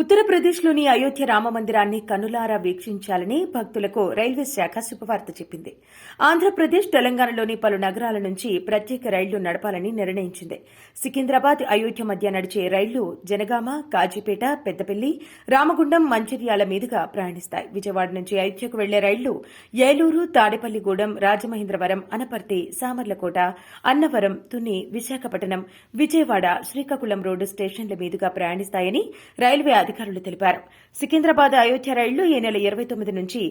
ఉత్తరప్రదేశ్లోని అయోధ్య రామ మందిరాన్ని కనులారా వీక్షించాలని భక్తులకు రైల్వే శాఖ శుభవార్త చెప్పింది. ఆంధ్రప్రదేశ్ తెలంగాణలోని పలు నగరాల నుంచి ప్రత్యేక రైళ్ళు నడపాలని నిర్ణయించింది. సికింద్రాబాద్ అయోధ్య మధ్య నడిచే రైళ్ళు జనగామ కాజీపేట పెద్దపల్లి రామగుండం మంచిర్యాల మీదుగా ప్రయాణిస్తాయి. విజయవాడ నుంచి అయోధ్యకు వెళ్ళే రైళ్ళు ఏలూరు తాడేపల్లిగూడెం రాజమహేంద్రవరం అనపర్తి సామర్లకోట అన్నవరం తుని విశాఖపట్నం విజయవాడ శ్రీకాకుళం రోడ్డు స్టేషన్ల మీదుగా ప్రయాణిస్తాయని రైల్వే అధికారులు తెలిపారు. సికింద్రాబాద్ అయోధ్య రైళ్ళు ఈ నెల ఇరవై తొమ్మిది నుంచి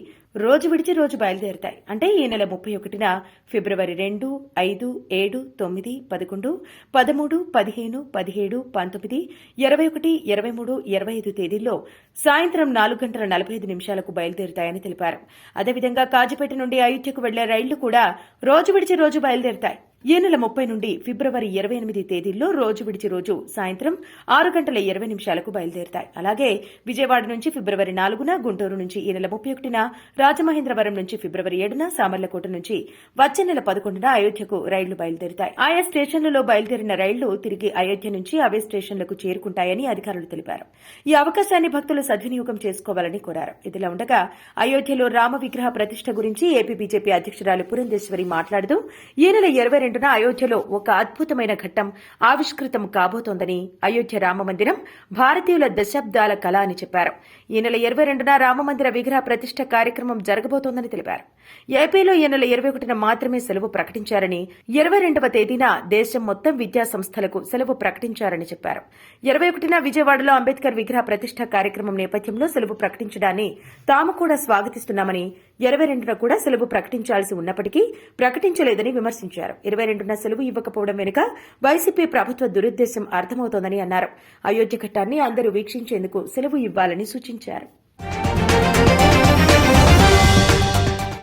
రోజు విడిచి రోజు బయలుదేరుతాయి. అంటే ఈ నెల ముప్పై ఒకటిన ఫిబ్రవరి రెండు ఐదు ఏడు తొమ్మిది పదకొండు పదమూడు పదిహేను పదిహేడు పంతొమ్మిది ఇరవై ఒకటి ఇరవై మూడు ఇరవై ఐదు తేదీల్లో సాయంత్రం నాలుగు గంటల నలభై ఐదు నిమిషాలకు బయలుదేరుతాయని తెలిపారు. అదేవిధంగా కాజీపేట నుండి అయోధ్యకు వెళ్ళే రైళ్ళు కూడా రోజు విడిచి రోజు బయలుదేరుతాయి. ఈ నెల ముప్పై నుండి ఫిబ్రవరి ఇరవై ఎనిమిది తేదీల్లో రోజు విడిచి రోజు సాయంత్రం ఆరు గంటల ఇరవై నిమిషాలకు బయలుదేరుతాయి. అలాగే విజయవాడ నుంచి ఫిబ్రవరి నాలుగున గుంటూరు నుంచి ఈ నెల ముప్పై ఒకటిన రాజమహేంద్రవరం నుంచి ఫిబ్రవరి ఏడున సామర్లకోట నుంచి వచ్చే నెల పదకొండున అయోధ్యకు రైళ్ళు బయలుదేరుతాయి. ఆయా స్టేషన్లలో బయలుదేరిన రైళ్ళు తిరిగి అయోధ్య నుంచి అవే స్టేషన్లకు చేరుకుంటాయని అధికారులు తెలిపారు. ఈ అవకాశాన్ని భక్తులు సద్వినియోగం చేసుకోవాలని కోరారు. ఇదిలా ఉండగా అయోధ్యలో రామ విగ్రహ ప్రతిష్ట గురించి ఏపీ బీజేపీ అధ్యక్షురాలు పురంధేశ్వరి మాట్లాడుతూ ఈ నెల ఇరవై రెండున అయోధ్యలో ఒక అద్భుతమైన ఘట్టం ఆవిష్కృతం కాబోతోందని అయోధ్య రామమందిరం భారతీయుల దశాబ్దాల కళ అని చెప్పారు. ఈ నెల ఇరవై రెండున రామమందిర విగ్రహ ప్రతిష్ట కార్యక్రమం జరగబోతోందని తెలిపారు. ఏపీలో ఈ నెల ఇరవై ఒకటిన మాత్రమే సెలవు ప్రకటించారని ఇరవై రెండవ తేదీన దేశం మొత్తం విద్యా సంస్థలకు సెలవు ప్రకటించారని చెప్పారు. ఇరవై ఒకటిన విజయవాడలో అంబేద్కర్ విగ్రహ ప్రతిష్ట కార్యక్రమం నేపథ్యంలో సెలవు ప్రకటించడాన్ని తాము కూడా స్వాగతిస్తున్నామని ఇరవై రెండున కూడా సెలవు ప్రకటించాల్సి ఉన్నప్పటికీ ప్రకటించలేదని విమర్శించారు. ఇరవై రెండున సెలవు ఇవ్వకపోవడం వెనుక వైసీపీ ప్రభుత్వ దురుద్దేశం అర్థమవుతోందని అన్నారు. అయోధ్య ఘట్టాన్ని అందరూ వీక్షించేందుకు సెలవు ఇవ్వాలని సూచించారు.